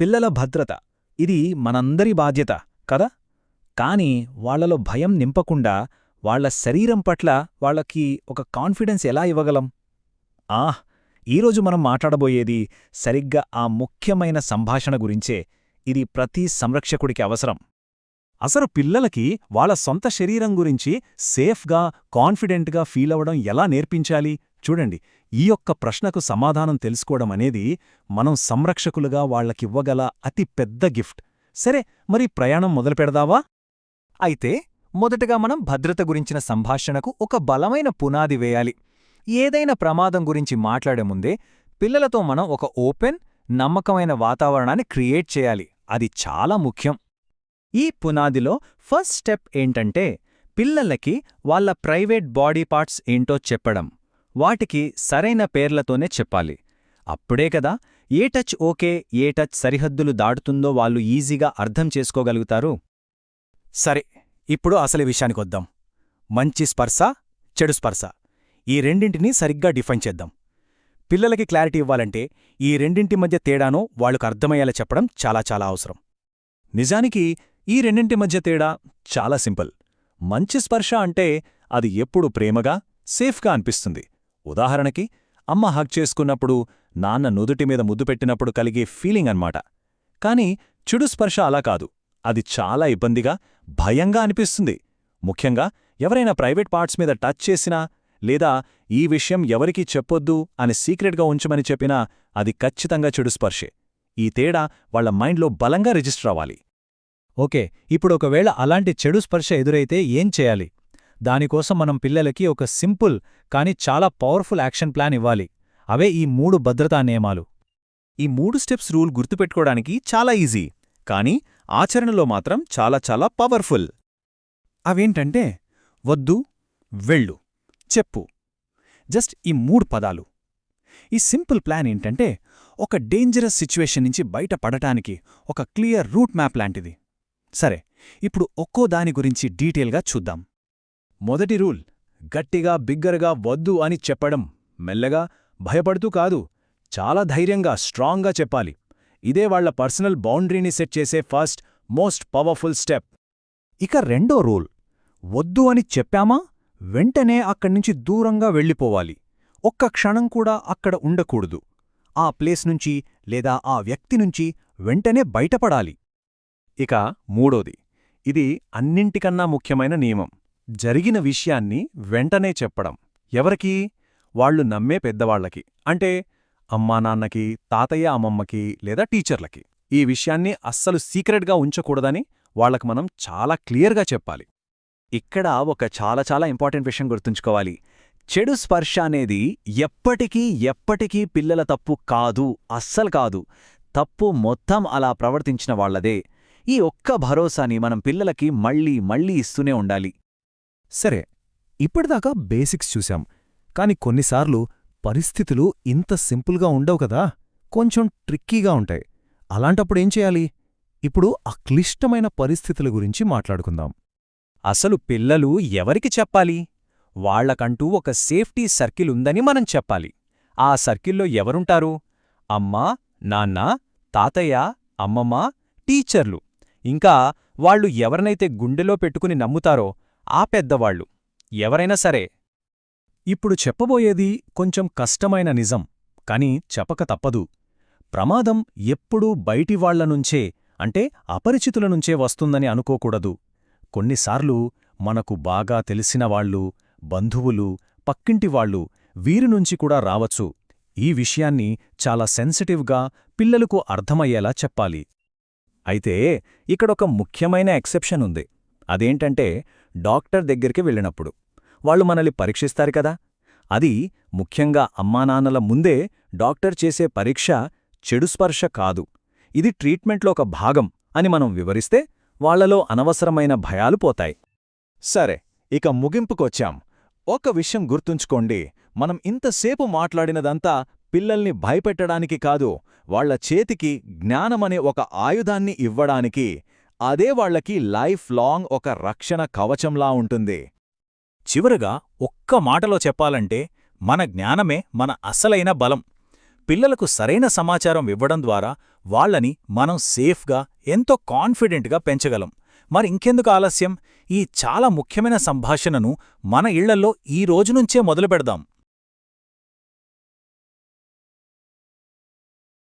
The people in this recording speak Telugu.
పిల్లల భద్రత. ఇది మనందరి బాధ్యత కదా? కాని వాళ్ళలో భయం నింపకుండా వాళ్ళ శరీరం పట్ల వాళ్ళకి ఒక కాన్ఫిడెన్స్ ఎలా ఇవ్వగలం? ఆహ్ ఈరోజు మనం మాట్లాడబోయేది సరిగ్గా ఆ ముఖ్యమైన సంభాషణ గురించే. ఇది ప్రతి సంరక్షకుడికి అవసరం. అసలు పిల్లలకి వాళ్ళ సొంత శరీరం గురించి సేఫ్గా కాన్ఫిడెంట్గా ఫీలవడం ఎలా నేర్పించాలి? చూడండి ఈ యొక్క ప్రశ్నకు సమాధానం తెలుసుకోవడం అనేది మనం సంరక్షకులుగా వాళ్ళకివ్వగల అతి పెద్ద గిఫ్ట్. సరే మరి ప్రయాణం మొదలుపెడదావా అయితే మొదటగా మనం భద్రత గురించిన సంభాషణకు ఒక బలమైన పునాది వేయాలి. ఏదైనా ప్రమాదం గురించి మాట్లాడే ముందే పిల్లలతో మనం ఒక ఓపెన్ నమ్మకమైన వాతావరణాన్ని క్రియేట్ చేయాలి. అది చాలా ముఖ్యం. ఈ పునాదిలో ఫస్ట్ స్టెప్ ఏంటంటే పిల్లలకి వాళ్ళ ప్రైవేట్ బాడీ పార్ట్స్ ఏంటో చెప్పడం. వాటికి సరైన పేర్లతోనే చెప్పాలి. అప్పుడే కదా ఏ టచ్ ఓకే ఏ టచ్ సరిహద్దులు దాటుతుందో వాళ్ళు ఈజీగా అర్థం చేసుకోగలుగుతారు. సరే ఇప్పుడు అసలు విషయానికొద్దాం మంచి స్పర్శ చెడు స్పర్శ. ఈ రెండింటినీ సరిగ్గా డిఫైన్ చేద్దాం. పిల్లలకి క్లారిటీ ఇవ్వాలంటే ఈ రెండింటి మధ్య తేడానో వాళ్ళకు అర్థమయ్యేలా చెప్పడం చాలా చాలా అవసరం. నిజానికి ఈ రెండింటి మధ్య తేడా చాలా సింపుల్. మంచి స్పర్శ అంటే అది ఎప్పుడు ప్రేమగా సేఫ్గా అనిపిస్తుంది. ఉదాహరణకి అమ్మ హగ్ చేసుకున్నప్పుడు నాన్న నుదుటి మీద ముద్దు పెట్టినప్పుడు కలిగే ఫీలింగ్ అన్మాట కాని చెడు స్పర్శ అలా కాదు. అది చాలా ఇబ్బందిగా భయంగా అనిపిస్తుంది. ముఖ్యంగా ఎవరైనా ప్రైవేట్ పార్ట్స్ మీద టచ్ చేసినా లేదా ఈ విషయం ఎవరికీ చెప్పొద్దు అని సీక్రెట్గా ఉంచమని చెప్పినా అది ఖచ్చితంగా చెడు స్పర్శే. ఈ తేడా వాళ్ళ మైండ్లో బలంగా రిజిస్టర్ అవ్వాలి. ఓకే ఇప్పుడు ఒకవేళ అలాంటి చెడు స్పర్శ ఎదురైతే ఏం చేయాలి? దానికోసం మనం పిల్లలకి ఒక సింపుల్ కాని చాలా పవర్ఫుల్ యాక్షన్ ప్లాన్ ఇవ్వాలి. అవే ఈ మూడు భద్రతా నియమాలు. ఈ మూడు స్టెప్స్ రూల్ గుర్తుపెట్టుకోవడానికి చాలా ఈజీ కానీ ఆచరణలో మాత్రం చాలా చాలా పవర్ఫుల్. అవేంటంటే వద్దు వెళ్ళు చెప్పు. జస్ట్ ఈ మూడు పదాలు. ఈ సింపుల్ ప్లాన్ ఏంటంటే ఒక డేంజరస్ సిచ్యువేషన్ నుంచి బయటపడటానికి ఒక క్లియర్ రూట్ మ్యాప్ లాంటిది. సరే ఇప్పుడు ఒక్కో దాని గురించి డీటెయిల్గా చూద్దాం. మొదటి రూల్ గట్టిగా బిగ్గరగా వద్దు అని చెప్పడం. మెల్లగా భయపడుతూ కాదు చాలా ధైర్యంగా స్ట్రాంగ్గా చెప్పాలి. ఇదే వాళ్ళ పర్సనల్ బౌండరీని సెట్ చేసే ఫస్ట్ మోస్ట్ పవర్ఫుల్ స్టెప్. ఇక రెండో రూల్ వద్దు అని చెప్పామా? వెంటనే అక్కడ్నుంచి దూరంగా వెళ్ళిపోవాలి. ఒక్క క్షణం కూడా అక్కడ ఉండకూడదు. ఆ ప్లేస్ నుంచి లేదా ఆ వ్యక్తి నుంచి వెంటనే బయటపడాలి. ఇక మూడోది ఇది అన్నింటికన్నా ముఖ్యమైన నియమం. జరిగిన విషయాన్ని వెంటనే చెప్పడం. ఎవరికి? వాళ్ళు నమ్మే పెద్దవాళ్ళకి అంటే అమ్మానాన్నకి తాతయ్య అమ్మమ్మకి లేదా టీచర్లకి. ఈ విషయాన్ని అస్సలు సీక్రెట్గా ఉంచకూడదని వాళ్ళకు మనం చాలా క్లియర్గా చెప్పాలి. ఇక్కడ ఒక చాలా చాలా ఇంపార్టెంట్ విషయం గుర్తుంచుకోవాలి. చెడు స్పర్శ అనేది ఎప్పటికీ ఎప్పటికీ పిల్లల తప్పు కాదు అస్సలు కాదు. తప్పు మొత్తం అలా ప్రవర్తించిన వాళ్ళదే ఈ ఒక్క భరోసాని మనం పిల్లలకి మళ్ళీ మళ్ళీ ఇస్తూనే ఉండాలి. సరే ఇప్పటిదాకా బేసిక్స్ చూశాం కాని కొన్నిసార్లు పరిస్థితులు ఇంత సింపుల్గా ఉండవు కదా కొంచెం ట్రిక్కీగా ఉంటాయి. అలాంటప్పుడేం చేయాలి? ఇప్పుడు ఆ క్లిష్టమైన పరిస్థితుల గురించి మాట్లాడుకుందాం. అసలు పిల్లలు ఎవరికి చెప్పాలి? వాళ్ళకంటూ ఒక సేఫ్టీ సర్కిల్ ఉందని మనం చెప్పాలి. ఆ సర్కిల్లో ఎవరుంటారు? అమ్మా నాన్న తాతయ్య అమ్మమ్మ టీచర్లు. ఇంకా వాళ్ళు ఎవరినైతే గుండెలో పెట్టుకుని నమ్ముతారో ఆ పెద్దవాళ్ళు ఎవరైనా సరే. ఇప్పుడు చెప్పబోయేది కొంచెం కష్టమైన నిజం కాని చెప్పక తప్పదు. ప్రమాదం ఎప్పుడూ బయటివాళ్ళనుంచే అంటే అపరిచితుల నుంచే వస్తుందని అనుకోకూడదు. కొన్నిసార్లు మనకు బాగా తెలిసినవాళ్ళు బంధువులు పక్కింటివాళ్ళు వీరినుంచి కూడా రావచ్చు. ఈ విషయాన్ని చాలా సెన్సిటివ్గా పిల్లలకు అర్థమయ్యేలా చెప్పాలి. అయితే ఇక్కడొక ముఖ్యమైన ఎక్సెప్షన్ ఉంది. అదేంటంటే డాక్టర్ దగ్గరికి వెళ్ళినప్పుడు వాళ్ళు మనల్ని పరీక్షిస్తారు కదా. అది ముఖ్యంగా అమ్మానాన్నల ముందే డాక్టర్ చేసే పరీక్ష చెడు స్పర్శ కాదు. ఇది ట్రీట్మెంట్లో ఒక భాగం అని మనం వివరిస్తే వాళ్ళలో అనవసరమైన భయాలు పోతాయి. సరే ఇక ముగింపుకొచ్చాం. ఒక విషయం గుర్తుంచుకోండి. మనం ఇంతసేపు మాట్లాడినదంతా పిల్లల్ని భయపెట్టడానికి కాదు వాళ్ళ చేతికి జ్ఞానమనే ఒక ఆయుధాన్ని ఇవ్వడానికి అదే వాళ్ళకి లైఫ్ లాంగ్ ఒక రక్షణ కవచంలా ఉంటుంది. చివరగా ఒక్క మాటలో చెప్పాలంటే మన జ్ఞానమే మన అసలైన బలం. పిల్లలకు సరైన సమాచారం ఇవ్వడం ద్వారా వాళ్ళని మనం సేఫ్గా ఎంతో కాన్ఫిడెంట్గా పెంచగలం. మరి ఇంకెందుకు ఆలస్యం? ఈ చాలా ముఖ్యమైన సంభాషణను మన ఇళ్ళలో ఈ రోజునుంచే మొదలుపెడదాం.